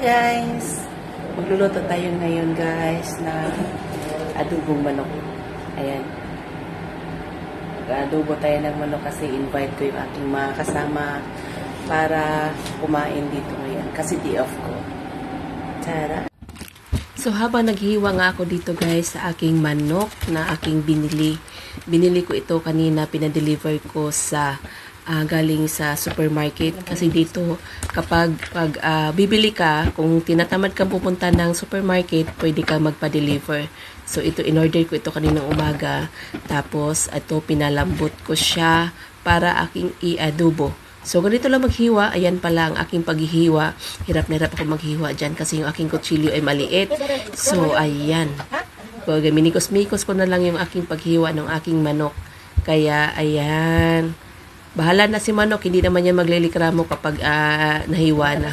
guys! Magluluto tayo ngayon guys na adobong manok. Ayan. Mag-adobo tayo ng manok kasi invite ko yung aking mga kasama para kumain dito ngayon kasi di off ko. Tara! So habang naghiwa nga ako dito guys sa aking manok na aking binili. Binili ko ito kanina, pinadeliver ko sa ah, galing sa supermarket kasi dito kapag pag ah, bibili ka, kung tinatamad kang pupunta ng supermarket, pwede kang magpa-deliver. So ito in-order ko ito kaninang umaga. Tapos ito pinalambot ko siya para aking i-adobo. So, ganito lang maghiwa. Ayan pala ang aking paghihiwa. Hirap na hirap ako maghiwa dyan kasi yung aking kutsilyo ay maliit. So, ayan. Minikos-mikos ko na lang yung aking paghiwa ng aking manok. Kaya, ayan. Bahala na si manok. Hindi naman yan maglilikramo kapag ah, nahiwa na.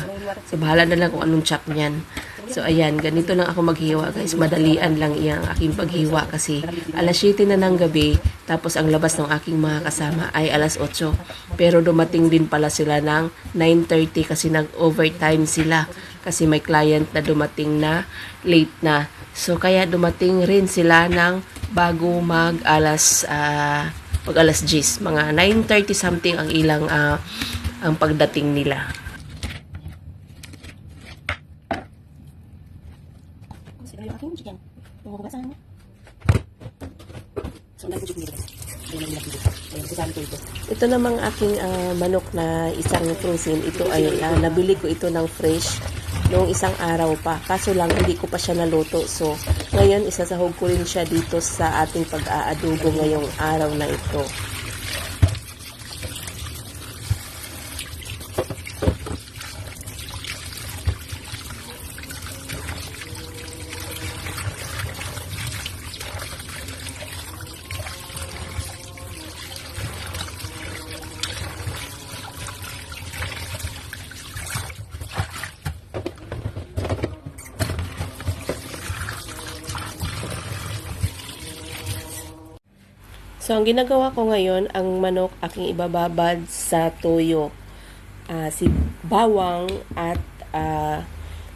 So, bahala na lang kung anong chop niyan. So, ayan. Ganito lang ako maghiwa, guys. Madalian lang iyang aking paghiwa kasi alas 7 na ng gabi. Tapos, ang labas ng aking mga kasama ay alas 8. Pero dumating din pala sila ng 9.30 kasi nag-overtime sila. Kasi may client na dumating na late na. So, kaya dumating rin sila ng bago mag alas, ah, pag alas 10. Mga 9.30 something ang ilang ah, ang pagdating nila. Ito namang aking ah, manok na isang frozen. Ito ay ah, nabili ko ito ng fresh noong isang araw pa. Kaso lang hindi ko pa siya naluto. So, ngayon isasahog ko rin siya dito sa ating pag-aadobo ngayong araw na ito. So, ang ginagawa ko ngayon, ang manok aking ibababad sa toyo. Ah, si bawang at ah,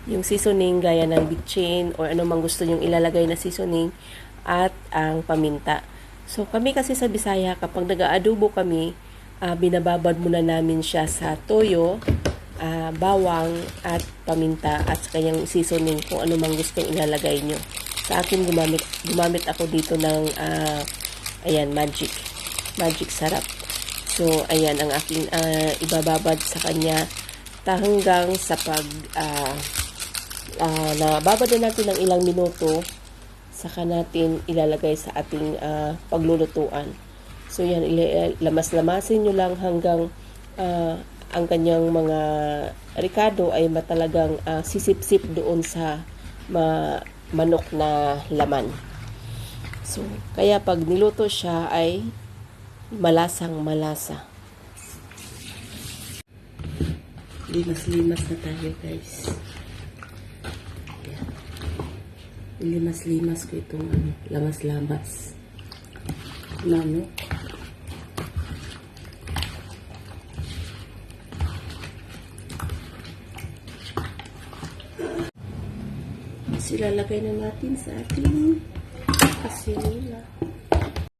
yung seasoning gaya ng bitchin or ano mang gusto nyong ilalagay na seasoning at ang paminta. So, kami kasi sa Bisaya, kapag nag-aadobo kami, ah, binababad muna namin siya sa toyo, ah, bawang at paminta at sa kanyang seasoning kung ano mang gustong ilalagay nyo. Sa akin, gumamit, gumamit ako dito ng ah, Ayan, magic. Magic sarap. So, ayan ang aking ah, ibababad sa kanya hanggang sa pag uh, nababad na natin ng ilang minuto saka natin ilalagay sa ating ah, paglulutuan. So, yan, ila- lamas-lamasin nyo lang hanggang ah, ang kanyang mga ricado ay matalagang ah, sisip-sip doon sa ma- manok na laman. So, kaya pag niluto siya ay malasang malasa. Limas-limas na tayo guys. Limas-limas ko itong ano, lamas-lamas. Manok. Silalagay na natin sa ating Facilita.